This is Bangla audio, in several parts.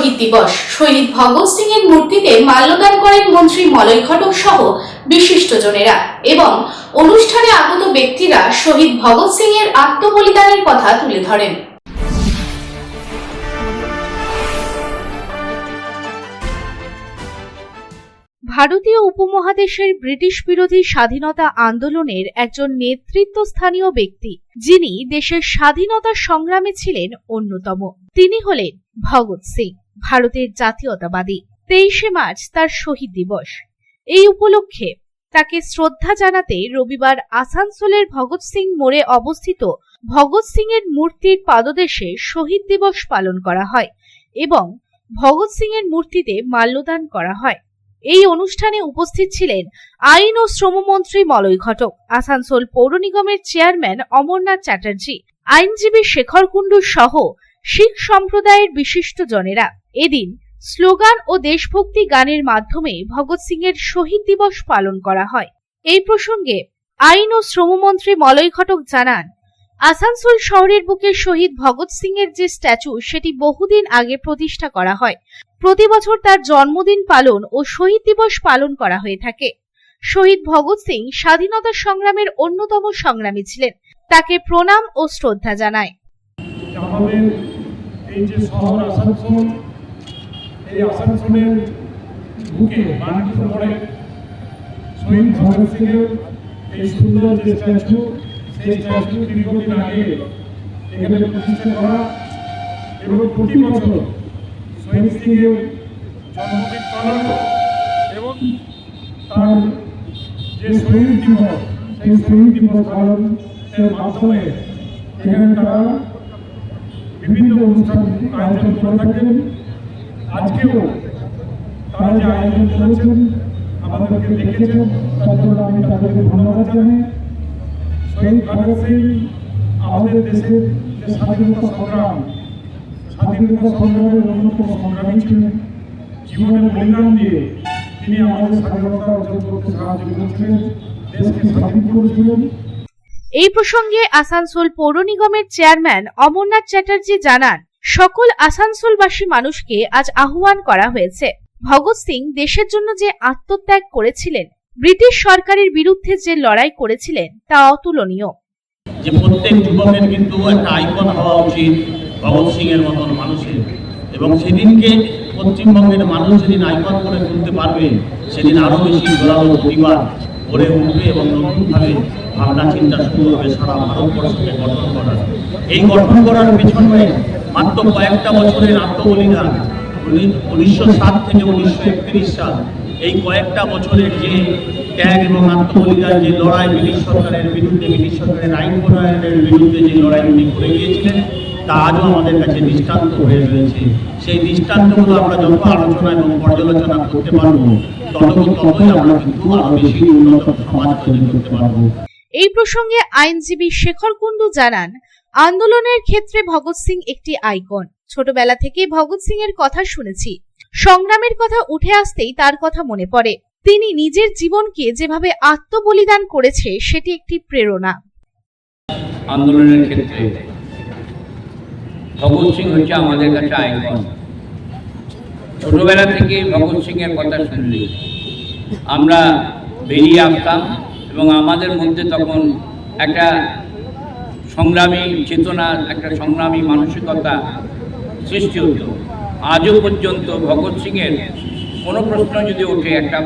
শহীদ দিবস। শহীদ ভগৎ সিং এর মূর্তিতে মাল্যদান করেন মন্ত্রী মলয় ঘটক সহ বিশিষ্টজনেরা এবং অনুষ্ঠানে আগত ব্যক্তিরা শহীদ ভগৎ সিং এর আত্মবলিদানের কথা তুলে ধরেন। ভারতীয় উপমহাদেশের ব্রিটিশ বিরোধী স্বাধীনতা আন্দোলনের একজন নেতৃত্বস্থানীয় ব্যক্তি, যিনি দেশের স্বাধীনতা সংগ্রামে ছিলেন অন্যতম। তিনি হলেন ভগৎ সিং। ভারতের জাতীয়তাবাদী। তেইশে মার্চ তার শহীদ দিবস। এই উপলক্ষে তাকে শ্রদ্ধা জানাতে রবিবার আসানসোলের ভগৎ সিং মোড়ে অবস্থিত ভগৎ সিং এর মূর্তির পাদদেশে শহীদ দিবস পালন করা হয় এবং ভগৎ সিং এর মূর্তিতে মাল্যদান করা হয়। এই অনুষ্ঠানে উপস্থিত ছিলেন আইন ও শ্রমমন্ত্রী মলয় ঘটক, আসানসোল পৌর নিগমের চেয়ারম্যান অমরনাথ চ্যাটার্জি, আইনজীবী শেখর কুণ্ডু সহ শিখ সম্প্রদায়ের বিশিষ্ট জনেরা। এদিন স্লোগান ও দেশভক্তি গানের মাধ্যমে ভগৎ সিং এর শহীদ দিবস পালন করা হয়। এই প্রসঙ্গে আইন ও শ্রমমন্ত্রী মলয় ঘটক জানান, আসানসোল শহরের বুকে শহীদ ভগৎ সিং এর যে স্ট্যাচু, সেটি বহুদিন আগে প্রতিষ্ঠা করা হয়। প্রতি বছর তার জন্মদিন পালন ও শহীদ দিবস পালন করা হয়ে থাকে। শহীদ ভগৎ সিং স্বাধীনতা সংগ্রামের অন্যতম সংগ্রামী ছিলেন। তাকে প্রণাম ও শ্রদ্ধা জানায়। আমাদের এই যে শহর আসানসোল, এই আসানসোলের বুকে বাণিজ্য মোড়ে শহীদ ভগৎ সিংয়ের এই সুন্দর যে স্ট্যাচু, সেই স্ট্যাচু দীর্ঘদিন আগে এখানে প্রতিষ্ঠা করা এবং প্রতি বছর শহীদ সিংয়ের জন্মদিন পালন এবং তার যে শহীদ দিবস, সেই শহীদ দিবস পালনের মাধ্যমে এখানে তারা বিভিন্ন অনুষ্ঠান আয়োজন করে থাকেন। আজকেও তারা যে আয়োজন করেছেন, আমাদেরকে দেখেছেন। জন্য আমি তাদেরকে ধন্যবাদ জানাই। শহীদ আমাদের দেশের যে স্বাধীনতা সংগ্রাম, স্বাধীনতা সংগ্রামের অন্যতম সংগ্রামী ছিলেন। জীবনের বলিদান দিয়ে তিনি আমাদের স্বাধীনতা অর্জন করতে সাহায্য করেছিলেন, দেশকে স্বাধীন করেছিলেন। এই প্রসঙ্গে আসানসোল পৌর নিগমের চেয়ারম্যান অমরনাথ চ্যাটার্জি জানান, সকল আসানসোলবাসী মানুষকে আজ আহ্বান করা হয়েছে। ভগৎ সিং দেশের জন্য যে আত্মত্যাগ করেছিলেন, ব্রিটিশ সরকারের বিরুদ্ধে যে লড়াই করেছিলেন, তা অতুলনীয়। যে প্রত্যেক যুবকের কিন্তু একটা আইকন হওয়া উচিত, ভগৎ সিং এর মতন মানুষের। এবং সেদিনকে পশ্চিমবঙ্গের মানুষ যেদিন আইকন করে তুলতে পারবে, সেদিন আরও বেশি জোরালো পরিবার গড়ে উঠবে এবং নতুনভাবে ভাবনা চিন্তা শুরু হবে সারা ভারতবর্ষকে গঠন করার। এই গঠন করার পেছনে মাত্র কয়েকটা বছরের আত্মবলিদান উনিশশো সাত থেকে উনিশশো একত্রিশ সাল, এই কয়েকটা বছরের যে ত্যাগ এবং আত্মবলিদান, যে লড়াই ব্রিটিশ সরকারের বিরুদ্ধে, ব্রিটিশ সরকারের আইন প্রণয়নের বিরুদ্ধে যে লড়াই উনি করে গিয়েছিলেন তা আজও আমাদের কাছে দৃষ্টান্ত হয়ে রয়েছে। সেই দৃষ্টান্তগুলো আমরা যত আলোচনা এবং পর্যালোচনা করতে পারব তত ততই আমরা কিন্তু আরও বেশি উন্নত সমাজ তৈরি করতে পারব। এই প্রসঙ্গে আইনজীবী শেখর কুণ্ডু জানান আন্দোলনের ক্ষেত্রে ভগৎ সিং একটি আইকন। ছোটবেলা থেকে ভগৎ সিং এর কথা শুনেছি। সংগ্রামের কথা উঠে আসতেই তার কথা মনে পড়ে। তিনি নিজের জীবনকে যেভাবে আত্মবলিদান করেছে সেটি একটি প্রেরণা। আন্দোলনের ক্ষেত্রে ভগৎ সিং হচ্ছে আমাদের কাছে আইকন ছোটবেলা থেকে ভগৎ সিং এর কথা শুনলি। আমরা বেরিয়ে আসতাম এবং আমাদের মধ্যে তখন একটা সংগ্রামী চেতনা একটা সংগ্রামী মানসিকতা সৃষ্টি হতো। আজও পর্যন্ত ভগৎ সিংয়ের কোনো প্রশ্ন যদি ওঠে, একটা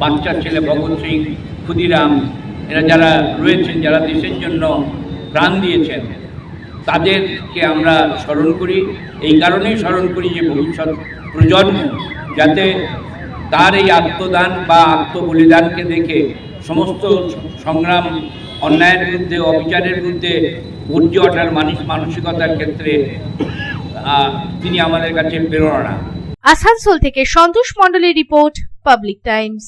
বাচ্চা ছেলে ভগৎ সিং, ক্ষুদিরাম, এরা যারা রয়েছেন, যারা দেশের জন্য প্রাণ দিয়েছেন তাদেরকে আমরা স্মরণ করি। এই কারণেই স্মরণ করি যে ভবিষ্যৎ প্রজন্ম যাতে তার এই আত্মদান বা আত্মবলিদানকে দেখে সমস্ত সংগ্রাম, অন্যায়ের বিরুদ্ধে, অবিচারের বিরুদ্ধে গর্জে ওঠার মানুষ মানসিকতার ক্ষেত্রে তিনি আমাদের কাছে প্রেরণা। আসানসোল থেকে সন্তোষ মণ্ডলের রিপোর্ট, পাবলিক টাইমস।